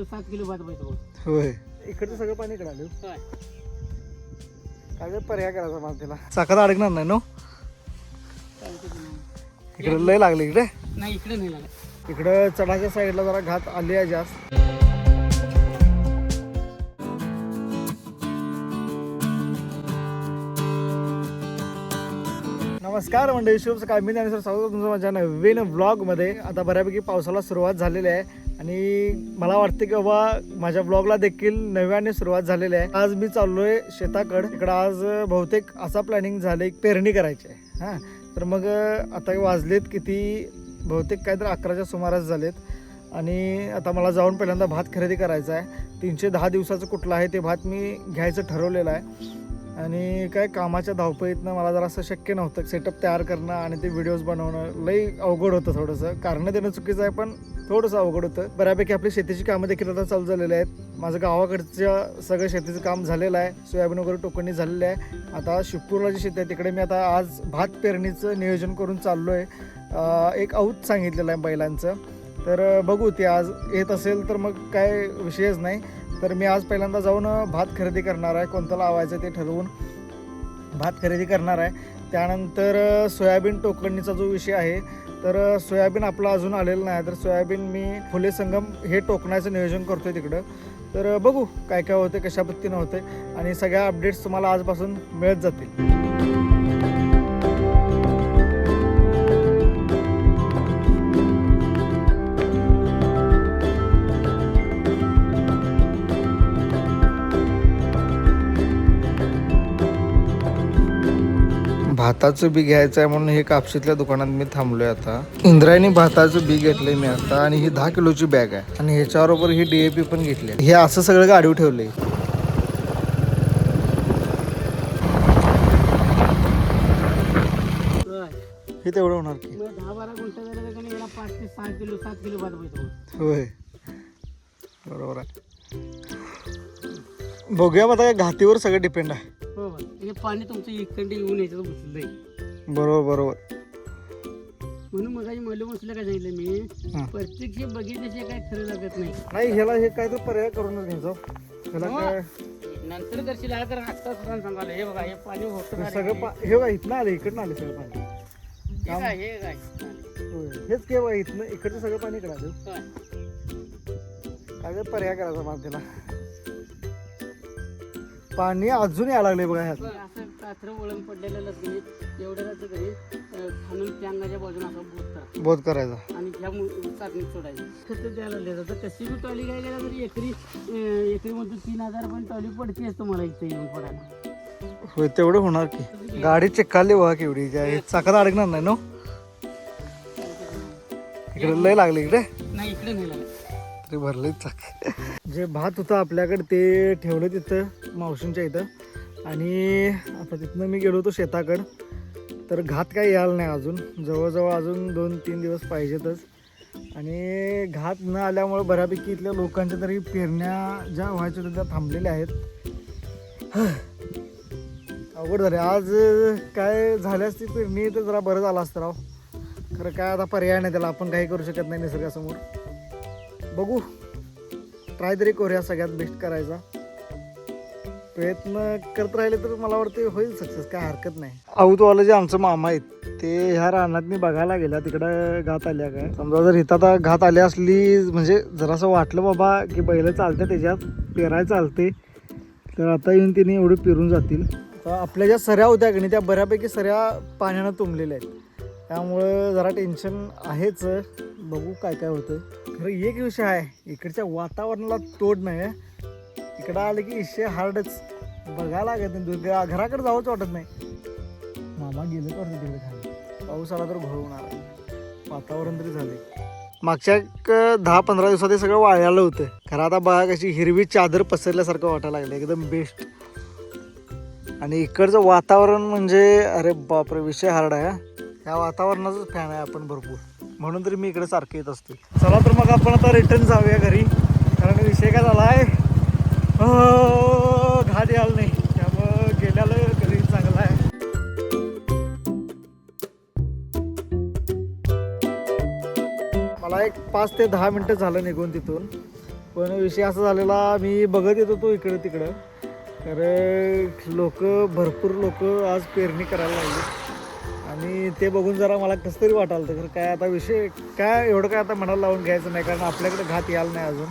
Kilo सात kilo भात पाहिजे होय. इकडचं सगळं पाणी इकडे आलं काय काय पर्याय करायचा मला त्याला. चाकात अडकणार नाही नो? चालतं की नाही? इकडे लय लागले इकडे. नाही इकडे नाही लागत. इकडं चढाच्या साईडला जरा घात आली आहे जास्त. नमस्कार मंडळी शुभ सकाळ मी ज्ञानेश्वर स्वागत तुमचं माझ्या नवीन व्लॉगमध्ये आता बऱ्यापैकी पावसाला सुरुवात झालेली आहे. आणि मला वाटते की बाबा माझ्या ब्लॉगला देखील नव्याने सुरुवात झालेली आहे. आज मी चाललोय शेताकड. इकडं आज बहुतेक असा प्लॅनिंग झालं एक पेरणी करायची आहे. हां. तर मग आता वाजलेत किती? बहुतेक काहीतरी अकराच्या सुमारास झालेत. आणि आता मला जाऊन पहिल्यांदा भात खरेदी करायचा आहे. तीनशे दहा दिवसाचं कुठलं आहे ते भात मी घ्यायचं ठरवलेलं आहे. आणि काय कामाच्या धावपळीतनं मला जरा असं शक्य नव्हतं सेटअप तयार करणं आणि ते व्हिडिओज बनवणं. लई अवघड होतं थोडंसं. कारण देणं चुकीचं आहे पण थोडंसं अवघड होतं. बऱ्यापैकी आपली शेतीची कामं देखील आता चालू झालेली आहेत. माझं गावाकडचं सगळं शेतीचं काम झालेलं आहे. सोयाबीन वगैरे टोकणी झालेली आहे. आता शिवपूरला जी शेती आहे तिकडे मी आता आज भात पेरणीचं नियोजन करून चाललो आहे एक औत सांगितलेलं आहे बैलांचं. तर बघू ते आज येत असेल तर मग काय विषयच नाही. तर मी आज पहिल्यांदा जाऊन भात खरेदी करणार आहे. कोणतं लावायचं ते ठरवून भात खरेदी करणार आहे. त्यानंतर सोयाबीन टोकणीचा जो विषय आहे तर सोयाबीन आपलं अजून आलेलं नाही. तर सोयाबीन मी फुले संगम हे टोकण्याचं नियोजन करतोय तिकडं. तर बघू काय काय होते कशा पद्धतीनं होते आणि सगळ्या अपडेट्स तुम्हाला आजपासून मिळत जातील. भाताचं बी घ्यायचं आहे म्हणून हे कापशीतल्या दुकानात मी थांबलोय आता. इंद्रायणी भाताचं बी घेतलंय मी आता आणि ही दहा किलोची बॅग आहे. आणि ह्याच्याबरोबर ही डीएपी पण घेतली. हे असं सगळं गाडीवर ठेवलंय. हे तेवढं होणार की. मग दहा बारा गुंठ झालं का नाही याला पाच ते सहा किलो सात किलो भात पाहिजे होय. बरोबर आहे. बघूया मग आता काय घातीवर सगळं डिपेंड आहे. हे पाणी तुमचं इकडे येऊन यायचं बसलंय. बरोबर बरोबर. म्हणून मग मला बसलं काय सांगितलं मी. प्रत्यक्ष बघितल्याशिवाय काय खरं लागत नाही. नाही ह्याला हे काय तर पर्याय करूनच घ्यायचं. ह्याला हो. काय? नंतर करशील हा कारण आत्ता सुद्धा सांगायला हे बघा हे पाणी होतं सगळं पा- हे बघा इथनं आलं इकडनं आलं सगळं पाणी. हे काय हे काय? होय. हेच के बघा इथनं इकडचं सगळं पाणी इकडं आलं. काय तर पर्याय करायचा मला त्याला पाणी अजून यायला लागले बघा ह्यात. असं वळण पडलेलं घरी बाजूने असं बोध करायचा. आणि ह्या सोडायची. द्यायला लागले तर कशी बी टॉली काय गेला तरी एकरी तीन हजार पण टॉली पडतेच तुम्हाला इथे येऊन पडायला. होय तेवढं होणार की. गाडी चेक्काली बघा केवढी. काय चाकात अडकणार नाही नो? इकडे लय लागले इकडे. नाही इकडे नाही लागत तरी भरले चाक. जे भात होतं आपल्याकडे ते ठेवलं तिथं मावशींच्या इथं. आणि आता तिथनं मी गेलो होतो शेताकडं. तर घात काही यायला नाही अजून. जवळजवळ अजून दोन तीन दिवस पाहिजेतच. आणि घात न आल्यामुळं बऱ्यापैकी इथल्या लोकांच्या तरी पेरण्या ज्या व्हायच्या होत्या त्या थांबलेल्या आहेत. अवघड झाले आज काय झाल्यास ती पेरणी तर जरा बरं झालं असतं राव. खरं काय आता पर्याय नाही त्याला. आपण काही करू शकत नाही निसर्गासमोर. बघू. ट्राय तरी करूया सगळ्यात बेस्ट करायचा. प्रयत्न करत राहिले तर मला वाटते होईल सक्सेस काय हरकत नाही. आऊतवालं जे आमचं मामा आहेत ते ह्या रानात मी बघायला गेला तिकडं घात आल्या काय? समजा जर इथं आता घात आली असली म्हणजे जरासं वाटलं बाबा की बैल चालते त्याच्यात पेराय चालते तर आता येऊन तिने एवढे पेरून जातील. आपल्या ज्या सऱ्या होत्या की नाही त्या बऱ्यापैकी सऱ्या पाण्यानं तुंबलेल्या आहेत. त्यामुळं जरा टेन्शन आहेच. बघू काय काय होतं खरं एक विषय आहे इकडच्या वातावरणाला तोड नाही आहे. इकडं आलं की विषय हार्डच बघायला लागत नाही दुर्गा घराकडे जावंच वाटत नाही. मामा गेलं वाटतं तिकडे खाली. पाऊस आला तर घोळ आला वातावरण तरी झाले मागच्या एक दहा पंधरा दिवसात हे सगळं वाळलेलं होतं. खरं आता बघा कशी हिरवी चादर पसरल्यासारखं वाटायला लागलं एकदम बेस्ट आणि इकडचं वातावरण म्हणजे अरे बापरे विषय हार्ड आहे या वातावरणाचाच फॅन आहे आपण भरपूर. म्हणून तरी मी इकडे सारखे येत असते चला तर मग आपण आता रिटर्न जाऊया घरी. कारण विषय काय झाला आहे? घाट यायला नाही. त्यामुळं गेल्याला घरी चांगला आहे. मला एक पाच ते दहा मिनटं झालं निघून तिथून. पण विषय असा झालेला मी बघत येत होतो इकडं तिकडं तर लोक भरपूर लोक आज पेरणी करायला लागली आणि ते बघून जरा मला कसं तरी वाटायला तर काय आता विषय काय एवढं काय आता मनाला लावून घ्यायचं नाही कारण आपल्याकडे घात यायला नाही अजून.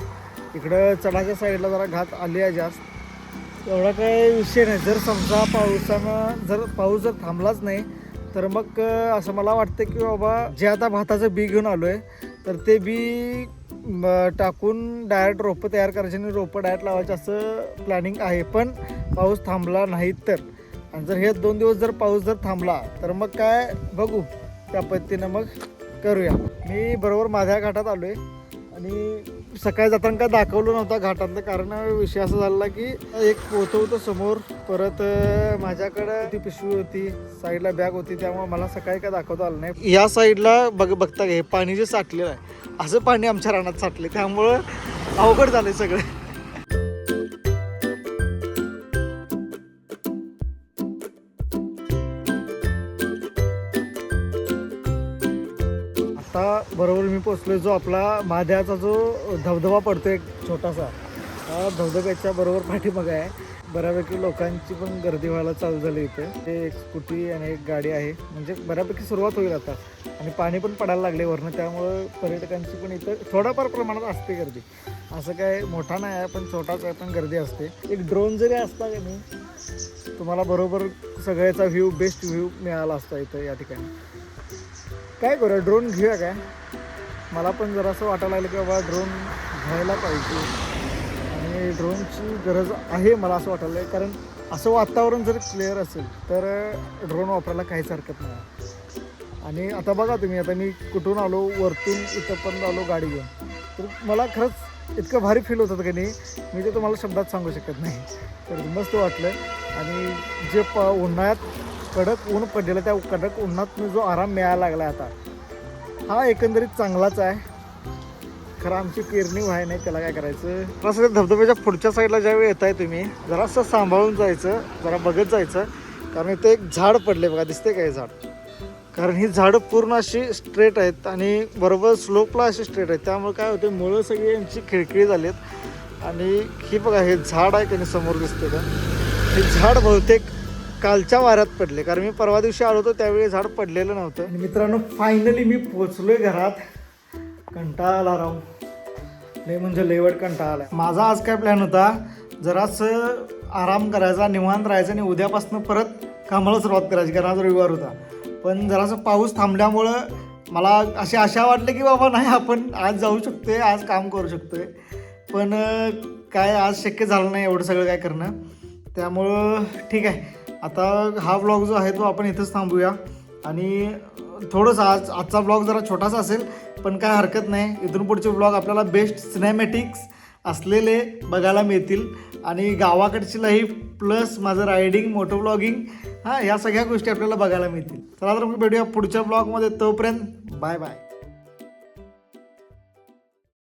इकडं चढाच्या साईडला जरा घात आली आहे जास्त. एवढा काय विषय नाही. जर समजा पावसानं जर पाऊस जर थांबलाच नाही तर मग असं मला वाटतं की बाबा जे आता भाताचं बी घेऊन आलो आहे तर ते बी टाकून डायरेक्ट रोपं तयार करायचे आणि रोपं डायरेक्ट लावायचे असं प्लॅनिंग आहे. पण पाऊस थांबला नाही तर. आणि जर हे दोन दिवस जर पाऊस जर थांबला तर मग काय बघू. त्या पद्धतीनं मग करूया. मी बरोबर माझ्या घाटात आलो आहे आणि सकाळी जाताना काय दाखवलं नव्हतं घाटातलं कारण विषय असा झाला की एक पोतं होतं समोर. परत माझ्याकडं ती पिशवी होती. साईडला बॅग होती. त्यामुळे मला सकाळी काय दाखवता आलं नाही. या साईडला बघ बघता हे पाणी जे साठलेलं आहे. असं पाणी आमच्या रानात साठले त्यामुळं अवघड झालं सगळं. आता बरोबर मी पोचलो जो आपला माद्याचा जो धबधबा पडतो एक छोटासा हा धबधब्याच्या बरोबर पाठीमागे आहे. बऱ्यापैकी लोकांची पण गर्दी व्हायला चालू झाली इथे. ते एक स्कूटी आणि एक गाडी आहे. म्हणजे बऱ्यापैकी सुरुवात होईल आता. आणि पाणी पण पडायला लागले वरनं त्यामुळं पर्यटकांची पण इथं थोड्याफार प्रमाणात असते गर्दी. असं काय मोठा नाही आहे पण छोटाच आहे पण गर्दी असते. एक ड्रोन जरी असता का नाही तुम्हाला बरोबर सगळ्याचा व्ह्यू बेस्ट व्ह्यू मिळाला असता इथं या ठिकाणी. काय करूया? ड्रोन घेऊया काय? मला पण जरासं वाटायला लागलं की बाबा ड्रोन घ्यायला पाहिजे. आणि ड्रोनची गरज आहे मला असं वाटायला कारण असं वातावरण जर क्लिअर असेल तर ड्रोन वापरायला काहीच हरकत नाही. आणि आता बघा तुम्ही आता मी कुठून आलो वरतून इथंपर्यंत आलो गाडी घेऊन. तर मला खरंच इतकं भारी फील होतं की नाही मी ते तुम्हाला शब्दात सांगू शकत नाही. तर मस्त वाटलं. आणि जे प उन्हाळ्यात कडक ऊन पडलेलं त्या कडक उन्हात जो आराम मिळायला लागला आता. हा एकंदरीत चांगलाच आहे. खरं आमची पेरणी व्हाय नाही त्याला काय करायचं? असं धबधब्याच्या पुढच्या साईडला ज्यावेळी येत आहे तुम्ही जरासं सांभाळून जायचं जरा बघत जायचं. कारण इथे एक झाड पडले बघा दिसते काय झाड? कारण ही झाडं पूर्ण अशी स्ट्रेट आहेत आणि बरोबर स्लोपला अशी स्ट्रेट आहेत. त्यामुळे काय होते मुळं सगळी यांची खिळखिळी झालीत. आणि ही बघा हे झाड आहे त्यांनी समोर दिसते का? हे झाड बहुतेक कालच्या वाऱ्यात पडले. कारण मी परवा दिवशी आलो होतो त्यावेळी झाड पडलेलं नव्हतं. आणि मित्रांनो फायनली मी पोचलोय घरात. कंटाळा आला राव. लय म्हणजे लेवट कंटाळा आला माझा आज काय प्लॅन होता जरासं आराम करायचा निवांत राहायचं आणि उद्यापासून परत कामाला सुरुवात करायची कारण आज रविवार होता. पण जरासं पाऊस थांबल्यामुळं मला अशी आशा वाटली की बाबा नाही आपण आज जाऊ शकतोय आज काम करू शकतोय. पण काय आज शक्य झालं नाही एवढं सगळं काय करणं. त्यामुळं ठीक आहे. आता हा ब्लॉग जो आहे तो आपण इथंच थांबूया. आणि थोडंसं आज आजचा ब्लॉग जरा छोटासा असेल पण काय हरकत नाही. इथून पुढचे ब्लॉग आपल्याला बेस्ट सिनेमॅटिक्स असलेले बघायला मिळतील. आणि गावाकडची लाईफ प्लस माझं रायडिंग मोटो ब्लॉगिंग हां ह्या सगळ्या गोष्टी आपल्याला बघायला मिळतील. चला तर मग भेटूया पुढच्या ब्लॉगमध्ये तोपर्यंत बाय बाय